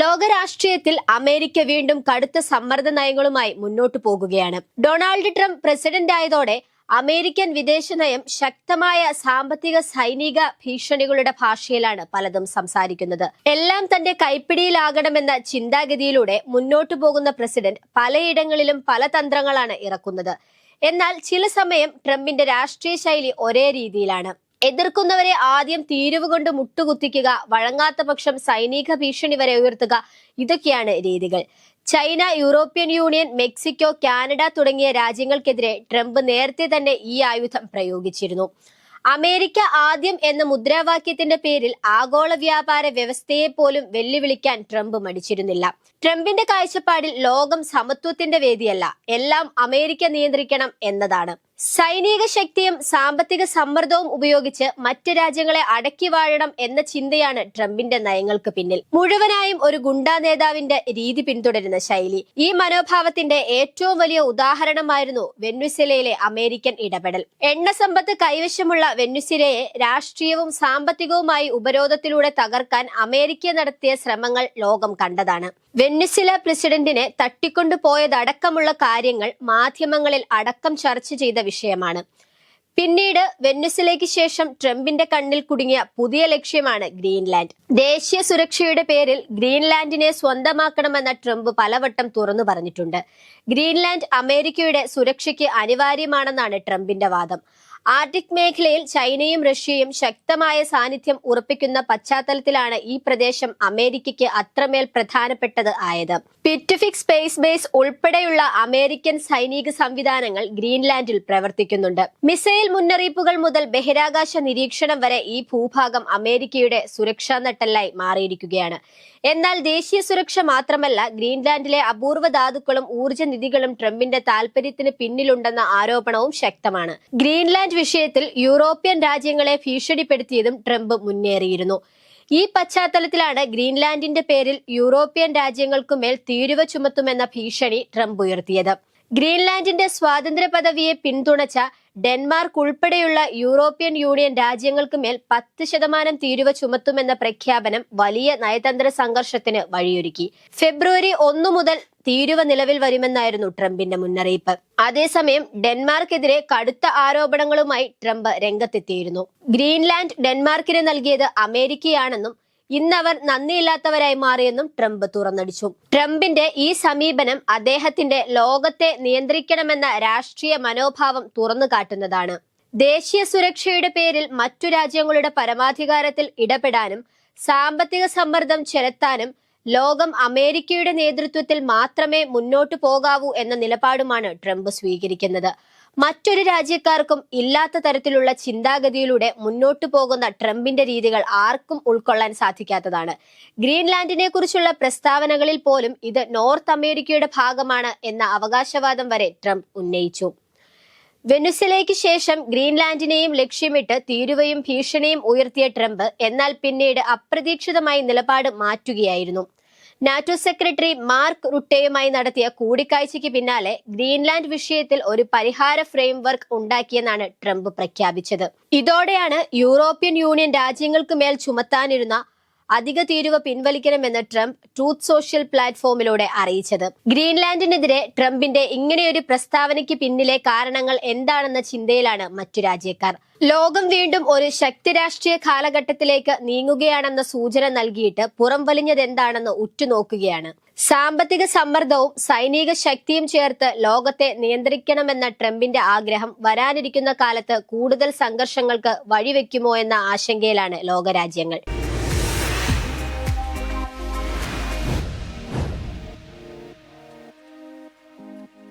ലോകരാഷ്ട്രീയത്തിൽ America വീണ്ടും കടുത്ത സമ്മർദ്ദ നയങ്ങളുമായി മുന്നോട്ടു പോകുകയാണ്. ഡൊണാൾഡ് ട്രംപ് പ്രസിഡന്റ് ആയതോടെ അമേരിക്കൻ വിദേശ നയം ശക്തമായ സാമ്പത്തിക സൈനിക ഭീഷണികളുടെ ഭാഷയിലാണ് പലതും സംസാരിക്കുന്നത്. എല്ലാം തന്റെ കൈപ്പിടിയിലാകണമെന്ന ചിന്താഗതിയിലൂടെ മുന്നോട്ടു പോകുന്ന പ്രസിഡന്റ് പലയിടങ്ങളിലും പല തന്ത്രങ്ങളാണ് ഇറക്കുന്നത്. എന്നാൽ ചില സമയം ട്രംപിന്റെ രാഷ്ട്രീയ ശൈലി ഒരേ രീതിയിലാണ്. എതിർക്കുന്നവരെ ആദ്യം തീരുവ് കൊണ്ട് മുട്ടുകുത്തിക്കുക വഴങ്ങാത്ത പക്ഷം സൈനിക ഭീഷണി വരെ ഉയർത്തുക ഇതൊക്കെയാണ് രീതികൾ. China European Union Mexico Canada തുടങ്ങിയ രാജ്യങ്ങൾക്കെതിരെ ട്രംപ് നേരത്തെ തന്നെ ഈ ആയുധം പ്രയോഗിച്ചിരുന്നു. അമേരിക്ക ആദ്യം എന്ന മുദ്രാവാക്യത്തിന്റെ പേരിൽ ആഗോള വ്യാപാര വ്യവസ്ഥയെ പോലും വെല്ലുവിളിക്കാൻ ട്രംപ് മടിച്ചിരുന്നില്ല. ട്രംപിന്റെ കാഴ്ചപ്പാടിൽ ലോകം സമത്വത്തിന്റെ വേദിയല്ല എല്ലാം അമേരിക്ക നിയന്ത്രിക്കണം എന്നതാണ്. സൈനിക ശക്തിയും സാമ്പത്തിക സമ്മർദ്ദവും ഉപയോഗിച്ച് മറ്റ് രാജ്യങ്ങളെ അടക്കി വാഴണം എന്ന ചിന്തയാണ് ട്രംപിന്റെ നയങ്ങൾക്ക് പിന്നിൽ. മുഴുവനായും ഒരു ഗുണ്ടാ നേതാവിന്റെ രീതി പിന്തുടരുന്ന ശൈലി. ഈ മനോഭാവത്തിന്റെ ഏറ്റവും വലിയ ഉദാഹരണമായിരുന്നു വെന്നുസിലയിലെ അമേരിക്കൻ ഇടപെടൽ. എണ്ണ സമ്പത്ത് കൈവശമുള്ള വെന്നുസിലയെ രാഷ്ട്രീയവും സാമ്പത്തികവുമായി ഉപരോധത്തിലൂടെ തകർക്കാൻ അമേരിക്ക നടത്തിയ ശ്രമങ്ങൾ ലോകം കണ്ടതാണ്. വെന്നുസില പ്രസിഡന്റിനെ തട്ടിക്കൊണ്ടുപോയതടക്കമുള്ള കാര്യങ്ങൾ മാധ്യമങ്ങളിൽ അടക്കം ചർച്ച ചെയ്ത വിഷയമാണ്. പിന്നീട് വെന്നുസിലയ്ക്ക് ശേഷം ട്രംപിന്റെ കണ്ണിൽ കുടുങ്ങിയ പുതിയ ലക്ഷ്യമാണ് ഗ്രീൻലാൻഡ്. ദേശീയ സുരക്ഷയുടെ പേരിൽ ഗ്രീൻലാൻഡിനെ സ്വന്തമാക്കണമെന്ന ട്രംപ് പലവട്ടം തുറന്നു പറഞ്ഞിട്ടുണ്ട്. ഗ്രീൻലാൻഡ് അമേരിക്കയുടെ സുരക്ഷയ്ക്ക് അനിവാര്യമാണെന്നാണ് ട്രംപിന്റെ വാദം. ആർട്ടിക് മേഖലയിൽ ചൈനയും റഷ്യയും ശക്തമായ സാന്നിധ്യം ഉറപ്പിക്കുന്ന പശ്ചാത്തലത്തിലാണ് ഈ പ്രദേശം അമേരിക്കയ്ക്ക് അത്രമേൽ പ്രധാനപ്പെട്ടത് ആയത്. പിറ്റിഫിക് സ്പേസ് ബേസ് ഉൾപ്പെടെയുള്ള അമേരിക്കൻ സൈനിക സംവിധാനങ്ങൾ ഗ്രീൻലാൻഡിൽ പ്രവർത്തിക്കുന്നുണ്ട്. മിസൈൽ മുന്നറിയിപ്പുകൾ മുതൽ ബഹിരാകാശ നിരീക്ഷണം വരെ ഈ ഭൂഭാഗം അമേരിക്കയുടെ സുരക്ഷാ നട്ടെല്ലായി മാറിയിരിക്കുകയാണ്. എന്നാൽ ദേശീയ സുരക്ഷ മാത്രമല്ല ഗ്രീൻലാൻഡിലെ അപൂർവ ധാതുക്കളും ഊർജ നിധികളും ട്രംപിന്റെ താൽപര്യത്തിന് പിന്നിലുണ്ടെന്ന ആരോപണവും ശക്തമാണ്. ഗ്രീൻലാൻഡ് വിഷയത്തിൽ യൂറോപ്യൻ രാജ്യങ്ങളെ ഭീഷണിപ്പെടുത്തിയതും ട്രംപ് മുന്നേറിയിരുന്നു. ഈ പശ്ചാത്തലത്തിലാണ് ഗ്രീൻലാൻഡിന്റെ പേരിൽ യൂറോപ്യൻ രാജ്യങ്ങൾക്കുമേൽ തീരുവ ചുമത്തുമെന്ന ഭീഷണി ട്രംപ് ഉയർത്തിയത്. ഗ്രീൻലാൻഡിന്റെ സ്വാതന്ത്ര്യ പദവിയെ പിന്തുണച്ച ഡെൻമാർക്ക് ഉൾപ്പെടെയുള്ള യൂറോപ്യൻ യൂണിയൻ രാജ്യങ്ങൾക്ക് മേൽ പത്ത് ശതമാനം തീരുവ ചുമത്തുമെന്ന പ്രഖ്യാപനം വലിയ നയതന്ത്ര സംഘർഷത്തിന് വഴിയൊരുക്കി. ഫെബ്രുവരി ഒന്നു മുതൽ തീരുവ നിലവിൽ വരുമെന്നായിരുന്നു ട്രംപിന്റെ മുന്നറിയിപ്പ്. അതേസമയം ഡെൻമാർക്കെതിരെ കടുത്ത ആരോപണങ്ങളുമായി ട്രംപ് രംഗത്തെത്തിയിരുന്നു. ഗ്രീൻലാൻഡ് ഡെൻമാർക്കിന് നൽകിയത് അമേരിക്കയാണെന്നും ഇന്നവർ നന്ദിയില്ലാത്തവരായി മാറിയെന്നും ട്രംപ് തുറന്നടിച്ചു. ട്രംപിന്റെ ഈ സമീപനം അദ്ദേഹത്തിന്റെ ലോകത്തെ നിയന്ത്രിക്കണമെന്ന രാഷ്ട്രീയ മനോഭാവം തുറന്നു കാട്ടുന്നതാണ്. ദേശീയ സുരക്ഷയുടെ പേരിൽ മറ്റു രാജ്യങ്ങളുടെ പരമാധികാരത്തിൽ ഇടപെടാനും സാമ്പത്തിക സമ്മർദ്ദം ചെലുത്താനും ലോകം അമേരിക്കയുടെ നേതൃത്വത്തിൽ മാത്രമേ മുന്നോട്ടു പോകാവൂ എന്ന നിലപാടുമാണ് ട്രംപ് സ്വീകരിക്കുന്നത്. മറ്റൊരു രാജ്യക്കാർക്കും ഇല്ലാത്ത തരത്തിലുള്ള ചിന്താഗതിയിലൂടെ മുന്നോട്ടു പോകുന്ന ട്രംപിന്റെ രീതികൾ ആർക്കും ഉൾക്കൊള്ളാൻ സാധിക്കാത്തതാണ്. ഗ്രീൻലാൻഡിനെ കുറിച്ചുള്ള പ്രസ്താവനകളിൽ പോലും ഇത് നോർത്ത് അമേരിക്കയുടെ ഭാഗമാണ് എന്ന അവകാശവാദം വരെ ട്രംപ് ഉന്നയിച്ചു. വെനുസലയ്ക്ക് ശേഷം ഗ്രീൻലാൻഡിനെയും ലക്ഷ്യമിട്ട് തീരുവയും ഭീഷണിയും ഉയർത്തിയ ട്രംപ് എന്നാൽ പിന്നീട് അപ്രതീക്ഷിതമായി നിലപാട് മാറ്റുകയായിരുന്നു. നാറ്റോ സെക്രട്ടറി മാർക്ക് റുട്ടേയുമായി നടത്തിയ കൂടിക്കാഴ്ചയ്ക്ക് പിന്നാലെ ഗ്രീൻലാൻഡ് വിഷയത്തിൽ ഒരു പരിഹാര ഫ്രെയിംവർക്ക് ഉണ്ടാക്കിയെന്നാണ് ട്രംപ് പ്രഖ്യാപിച്ചത്. ഇതോടെയാണ് യൂറോപ്യൻ യൂണിയൻ രാജ്യങ്ങൾക്ക് മേൽ ചുമത്താനിരുന്ന അധിക തീരുവ പിൻവലിക്കണമെന്ന് ട്രംപ് ട്രൂത്ത് സോഷ്യൽ പ്ലാറ്റ്ഫോമിലൂടെ അറിയിച്ചത്. ഗ്രീൻലാൻഡിനെതിരെ ട്രംപിന്റെ ഇങ്ങനെയൊരു പ്രസ്താവനയ്ക്ക് പിന്നിലെ കാരണങ്ങൾ എന്താണെന്ന ചിന്തയിലാണ് മറ്റു രാജ്യക്കാർ. ലോകം വീണ്ടും ഒരു ശക്തി രാഷ്ട്രീയ കാലഘട്ടത്തിലേക്ക് നീങ്ങുകയാണെന്ന സൂചന നൽകിയിട്ട് പുറം വലിഞ്ഞതെന്താണെന്ന് ഉറ്റുനോക്കുകയാണ്. സാമ്പത്തിക സമ്മർദ്ദവും സൈനിക ശക്തിയും ചേർത്ത് ലോകത്തെ നിയന്ത്രിക്കണമെന്ന ട്രംപിന്റെ ആഗ്രഹം വരാനിരിക്കുന്ന കാലത്ത് കൂടുതൽ സംഘർഷങ്ങൾക്ക് വഴിവെക്കുമോ എന്ന ആശങ്കയിലാണ് ലോകരാജ്യങ്ങൾ.